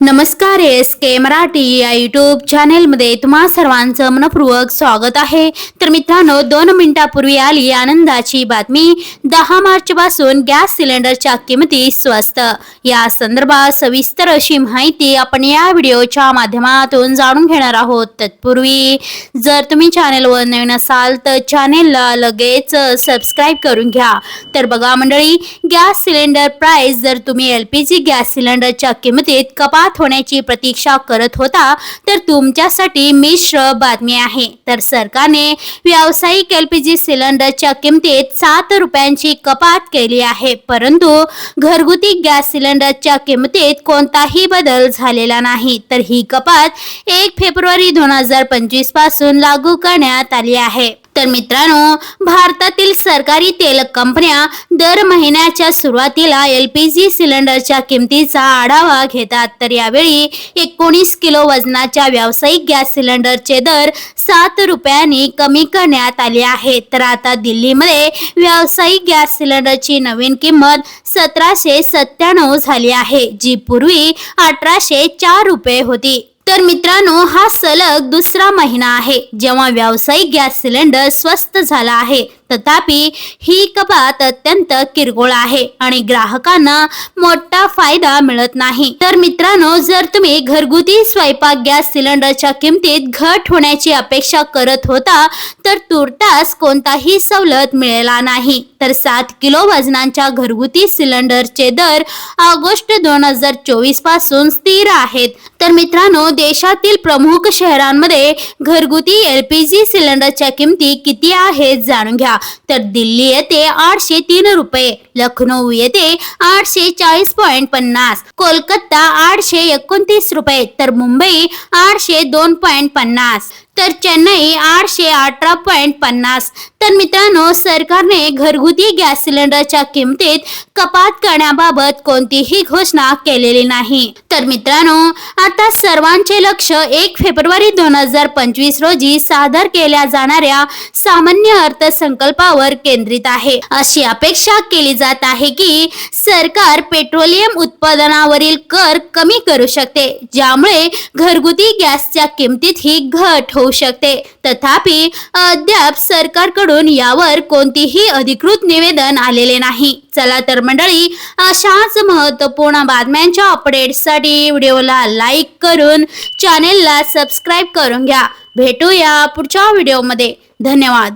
नमस्कार एस के मराठी या युट्यूब चॅनेलमध्ये तुम्हा सर्वांचं मनपूर्वक स्वागत आहे. तर मित्रांनो दोन मिनिटापूर्वी आली आनंदाची बातमी. दहा मार्च पासून गॅस सिलेंडरच्या किमती स्वस्त. या संदर्भात सविस्तर अशी माहिती आपण या व्हिडिओच्या माध्यमातून जाणून घेणार आहोत. तत्पूर्वी जर तुम्ही चॅनेलवर नवीन असाल तर चॅनेलला लगेच सबस्क्राईब करून घ्या. तर बघा मंडळी गॅस सिलेंडर प्राइस जर तुम्ही एल पी जी गॅस सिलेंडरच्या किमतीत कपात होण्याची प्रतीक्षा करत होता तर तुमच्यासाठी मिश्र बातमी आहे. तर सरकारने व्यावसायिक एल पी जी सिलेंडरच्या किमतीत सात रुपयांची कपात केली आहे. परंतु घरगुती गॅस सिलेंडरच्या किमतीत कोणताही बदल झालेला नाही. तर ही कपात एक फेब्रुवारी दोन हजार पंचवीसपासून लागू करण्यात आली आहे. तर मित्रांनो भारतातील सरकारी तेल कंपन्या दर महिन्याच्या सुरुवातीला एल पी जी सिलेंडरच्या किमतीचा आढावा घेतात. तर यावेळी एकोणीस किलो वजनाच्या व्यावसायिक गॅस सिलेंडरचे दर सात रुपयांनी कमी करण्यात आले आहे तर आता दिल्लीमध्ये व्यावसायिक गॅस सिलेंडरची नवीन किंमत सतराशे सत्त्याण्णव झाली आहे जी पूर्वी अठराशे चार रुपये होती. तर मित्रांनो हा सलग दुसरा महिना आहे जेव्हा व्यावसायिक गॅस सिलेंडर स्वस्त झाला आहे. तथापि ही कपात अत्यंत किरकोळ आहे आणि ग्राहकांना मोठा फायदा मिळत नाही. तर मित्रांनो जर तुम्ही घरगुती स्वयंपाक गॅस सिलेंडरच्या किमतीत घट होण्याची अपेक्षा करत होता तर तुर्तास कोणताही सवलत मिळाला नाही. तर सात किलो वजनांच्या घरगुती सिलेंडरचे दर ऑगस्ट दोन हजार चोवीसपासून स्थिर आहेत. तर मित्रांनो देशातील प्रमुख शहरांमध्ये घरगुती एल पी जी सिलेंडरच्या किमती किती आहेत जाणून घ्या. तर दिल्ली येथे आठशे तीन रुपये लखनौ येथे आठशे चाळीस पॉईंट पन्नास कोलकाता आठशे एकोणतीस रुपये तर मुंबई आठशे दोन पॉईंट पन्नास तर चेन्नई आठशे अठरा पॉईंट पन्नास. तर मित्रांनो सरकारने घरगुती गॅस सिलेंडरच्या किमतीत कपात करण्याबाबत कोणतीही घोषणा केलेली नाही. तर मित्रांनो आता सर्वांचे लक्ष एक फेब्रुवारी दोन हजार पंचवीस रोजी सादर केल्या जाणाऱ्या सामान्य अर्थसंकल्पावर केंद्रित आहे. अशी अपेक्षा केली जात आहे की सरकार पेट्रोलियम उत्पादनावरील कर कमी करू शकते ज्यामुळे घरगुती गॅसच्या किमतीतही घट होऊ शकते. तथापि अद्याप सरकारकडून यावर कोणतीही अधिकृत निवेदन आलेले नाही. चला तर मंडळी अशाच महत्त्वपूर्ण बातम्यांच्या अपडेट्ससाठी व्हिडिओला लाईक करून चॅनेलला सबस्क्राईब करून घ्या. भेटूया पुढच्या व्हिडिओमध्ये. धन्यवाद.